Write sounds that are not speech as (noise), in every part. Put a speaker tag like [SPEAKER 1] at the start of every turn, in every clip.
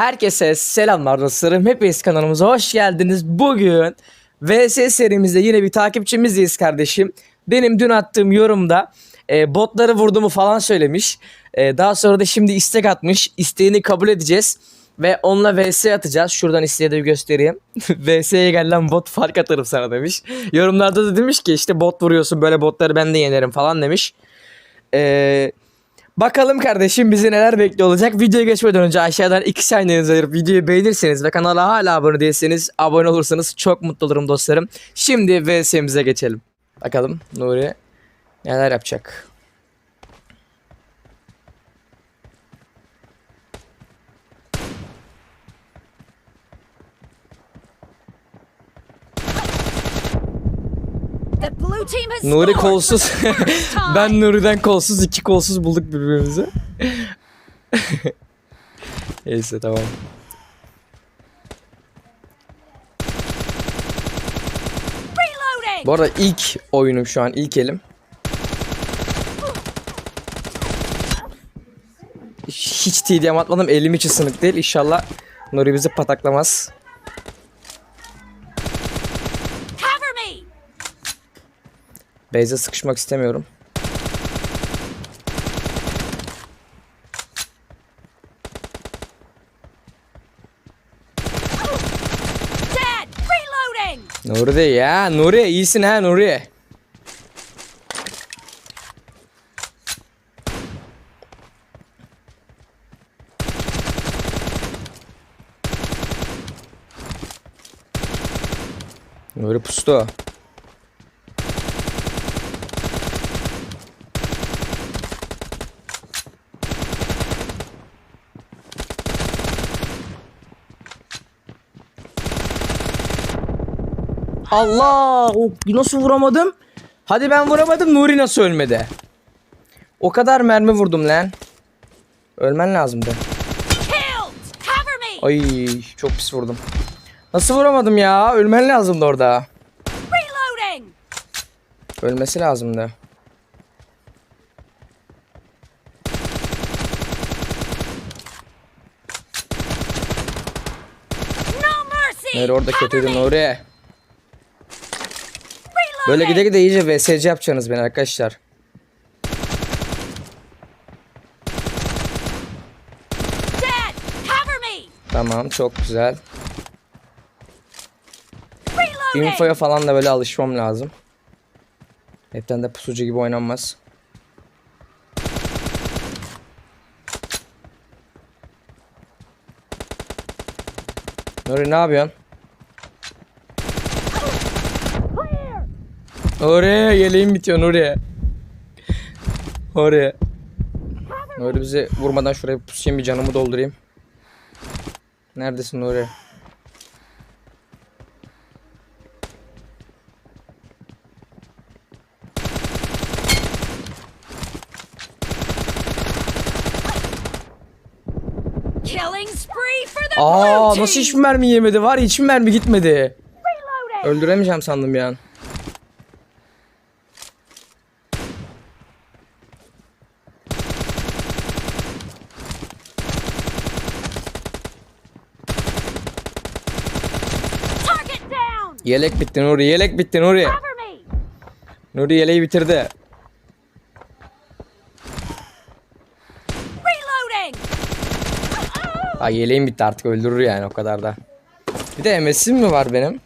[SPEAKER 1] Herkese selamlar dostlarım. Hepiniz kanalımıza hoş geldiniz. Bugün VS serimizde yine bir takipçimizdeyiz kardeşim. Benim dün attığım yorumda e, botları vurduğumu falan söylemiş. E, daha sonra da şimdi istek atmış. İsteğini kabul edeceğiz. Ve onunla VS atacağız. Şuradan isteği de bir göstereyim. (laughs) VS'ye gel lan bot fark atarım sana demiş. Yorumlarda da demiş ki işte bot vuruyorsun böyle botları ben de yenerim falan demiş. Eee... Bakalım kardeşim bizi neler bekliyor olacak. Videoya geçmeden önce aşağıdan iki saniyenizi ayırıp videoyu beğenirseniz ve kanala hala abone değilseniz abone olursanız çok mutlu olurum dostlarım. Şimdi VS'mize geçelim. Bakalım Nuri neler yapacak.
[SPEAKER 2] The blue team has
[SPEAKER 1] Nuri kolsuz. (laughs) ben Nuri'den kolsuz iki kolsuz bulduk birbirimize. (laughs) Neyse tamam. Bu arada ilk oyunum şu an ilk elim. Hiç TDM atmadım elim hiç ısınık değil İnşallah Nuri bizi pataklamaz. Beyze sıkışmak istemiyorum. Nuri ya Nuri iyisin ha Nuri. Nuri pustu. Allah! O nasıl vuramadım? Hadi ben vuramadım. Nuri nasıl ölmedi? O kadar mermi vurdum lan. Ölmen lazımdı. Ay çok pis vurdum. Nasıl vuramadım ya? Ölmen lazımdı orada. Ölmesi lazımdı. Nuri orada
[SPEAKER 2] Cover
[SPEAKER 1] kötüydü
[SPEAKER 2] me.
[SPEAKER 1] Nuri. Böyle gide gide iyice VSC yapacaksınız beni arkadaşlar. Tamam çok güzel. Infoya falan da böyle alışmam lazım. Hepten de pusucu gibi oynanmaz. Nuri ne yapıyorsun? Nuri yeleğim bitiyor Nuri. Nuri. Nuri bizi vurmadan şuraya bir pusayım bir canımı doldurayım. Neredesin Nuri? Aa nasıl hiç mermi yemedi var hiç mi mermi gitmedi. Öldüremeyeceğim sandım ya.
[SPEAKER 2] Target
[SPEAKER 1] Yelek bitti Nuri yelek bitti Nuri. Nuri yeleği bitirdi. Ay yeleğim bitti artık öldürür yani o kadar da. Bir de MS'im mi var benim?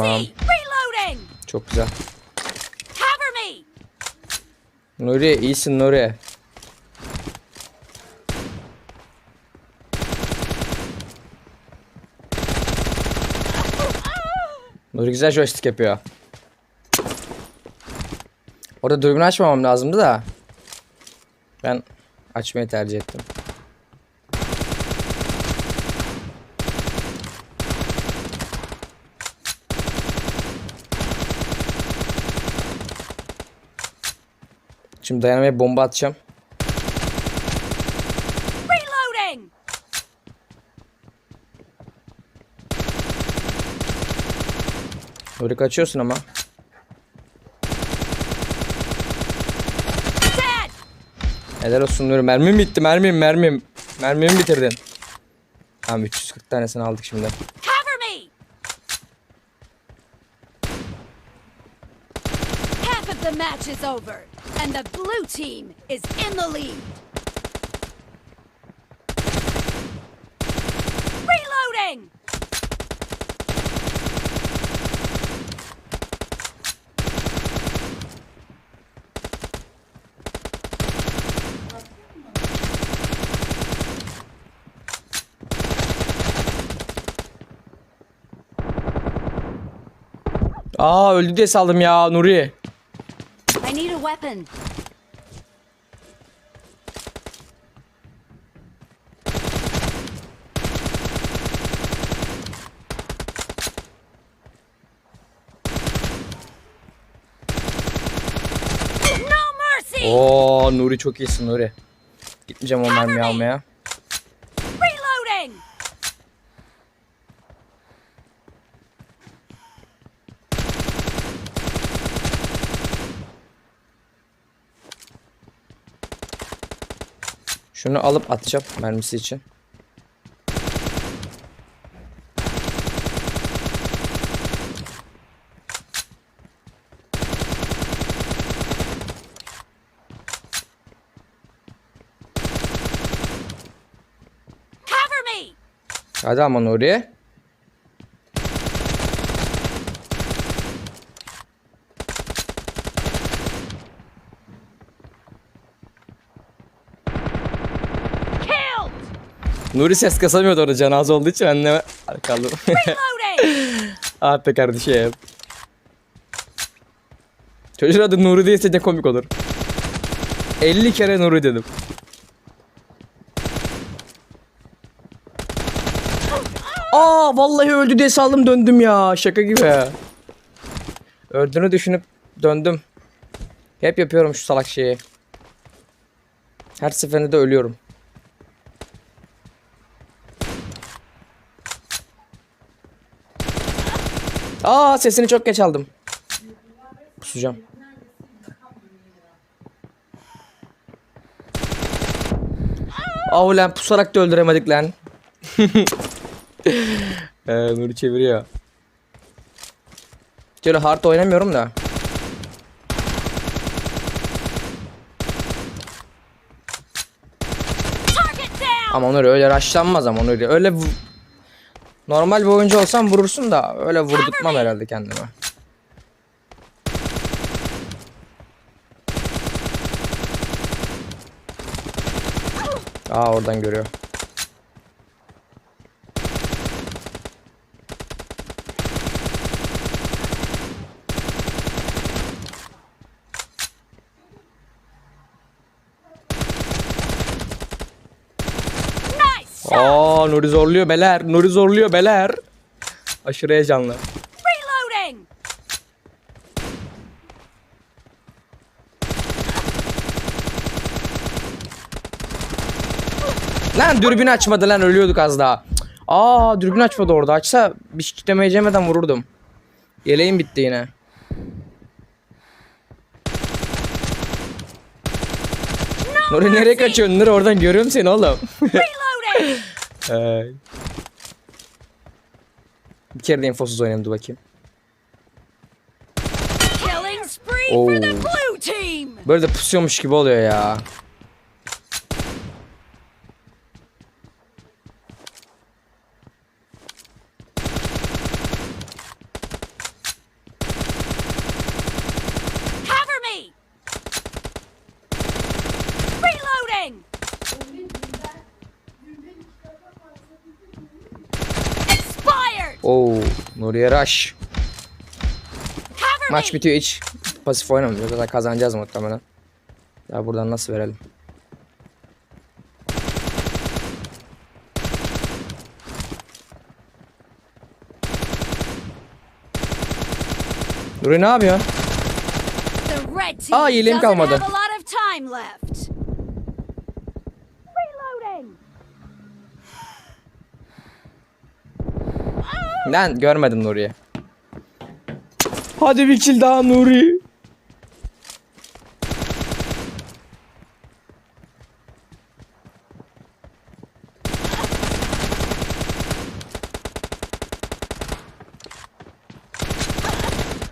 [SPEAKER 1] Tamam. Çok güzel. Nuri iyisin Nuri. Nuri güzel joystick yapıyor. Orada dürbün açmamam lazımdı da. Ben açmayı tercih ettim. Şimdi dayanamaya bomba atacağım.
[SPEAKER 2] Reloading!
[SPEAKER 1] Nuri kaçıyorsun ama. Helal olsun Nuri. Mermim bitti mermim mermim. Mermimi bitirdin. Tamam 340 tanesini aldık şimdi.
[SPEAKER 2] The match is over, and the blue team is in the lead. Reloading!
[SPEAKER 1] Aa öldü diye saldım ya Nuri.
[SPEAKER 2] Weapon. No mercy!
[SPEAKER 1] Oo Nuri çok iyisin Nuri. Gitmeyeceğim o mermiyi almaya.
[SPEAKER 2] Reloading!
[SPEAKER 1] Şunu alıp atacağım mermisi için.
[SPEAKER 2] Cover me!
[SPEAKER 1] Hadi ama Nuri. Nuri ses kasamıyordu orada cenaze olduğu için ben de kaldım.
[SPEAKER 2] Reloading! (laughs)
[SPEAKER 1] ah be kardeşim. Çocuğun adı Nuri değilse ne komik olur. 50 kere Nuri dedim. Aa vallahi öldü diye saldım döndüm ya şaka gibi. Öldüğünü düşünüp döndüm. Hep yapıyorum şu salak şeyi. Her seferinde de ölüyorum. Aa sesini çok geç aldım. Kusacağım. Aa ulan pusarak da öldüremedik lan. (laughs) ee, Nuri çeviriyor. Şöyle hard oynamıyorum da. Ama Nuri öyle rushlanmaz ama Nuri. Öyle Normal bir oyuncu olsam vurursun da öyle vurdurtmam herhalde kendime. Aa oradan görüyor. Aa Nuri zorluyor beler. Nuri zorluyor beler. Aşırı heyecanlı. Lan dürbün açmadı lan ölüyorduk az daha. Aa dürbün açmadı orada. Açsa bir şikitleme yemeden vururdum. Yeleğim bitti yine. Nuri nereye kaçıyorsun? Nuri oradan görüyorum seni oğlum. Ay. bir kere de infosuz oynayayım dur bakayım.
[SPEAKER 2] Team!
[SPEAKER 1] Böyle de pusuyormuş gibi oluyor ya. Nuriye Rush. Maç bitiyor hiç pasif oynamıyoruz. Zaten kazanacağız muhtemelen. Ya buradan nasıl verelim? Nuri ne yapıyorsun? Aa,
[SPEAKER 2] doesn't
[SPEAKER 1] kalmadı. Lan görmedim Nuri'yi. Hadi bir kill daha Nuri.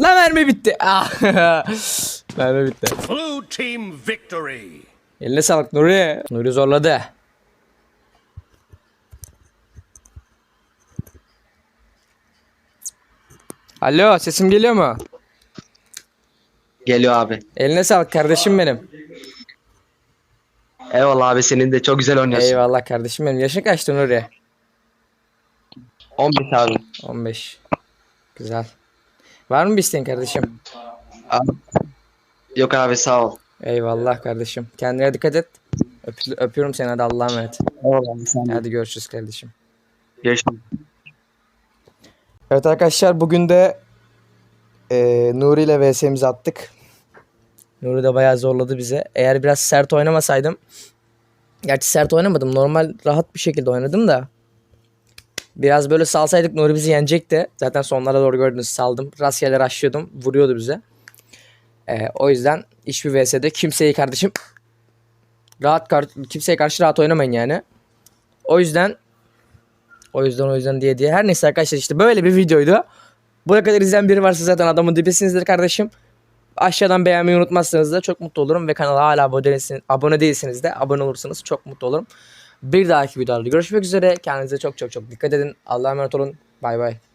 [SPEAKER 1] Lan mermi bitti. Ah. (laughs) mermi bitti.
[SPEAKER 3] Blue team victory.
[SPEAKER 1] Eline sağlık Nuri. Nuri zorladı. Alo sesim geliyor mu?
[SPEAKER 4] Geliyor abi.
[SPEAKER 1] Eline sağlık kardeşim benim.
[SPEAKER 4] Eyvallah abi senin de çok güzel oynuyorsun.
[SPEAKER 1] Eyvallah kardeşim benim. Yaşın kaçtı Nuri?
[SPEAKER 4] 15 abi.
[SPEAKER 1] 15. Güzel. Var mı bir isteğin kardeşim?
[SPEAKER 4] abi. Yok abi sağ ol.
[SPEAKER 1] Eyvallah kardeşim. Kendine dikkat et. Öp- öpüyorum seni hadi Allah'a emanet.
[SPEAKER 4] Eyvallah.
[SPEAKER 1] Hadi görüşürüz kardeşim.
[SPEAKER 4] Görüşürüz.
[SPEAKER 1] Evet arkadaşlar bugün de eee Nuri ile VS'mizi attık. Nuri de bayağı zorladı bize. Eğer biraz sert oynamasaydım. Gerçi sert oynamadım. Normal rahat bir şekilde oynadım da. Biraz böyle salsaydık Nuri bizi yenecekti. Zaten sonlara doğru gördünüz saldım. Rastgele rushlıyordum. Vuruyordu bize. Eee, o yüzden hiçbir VS'de kimseyi kardeşim rahat kar kimseye karşı rahat oynamayın yani. O yüzden o yüzden o yüzden diye diye. Her neyse arkadaşlar işte böyle bir videoydu. Buraya kadar izleyen biri varsa zaten adamın dibisinizdir kardeşim. Aşağıdan beğenmeyi unutmazsanız da çok mutlu olurum. Ve kanala hala abone değilseniz, abone değilseniz de abone olursanız çok mutlu olurum. Bir dahaki videoda görüşmek üzere. Kendinize çok çok çok dikkat edin. Allah'a emanet olun. Bay bay.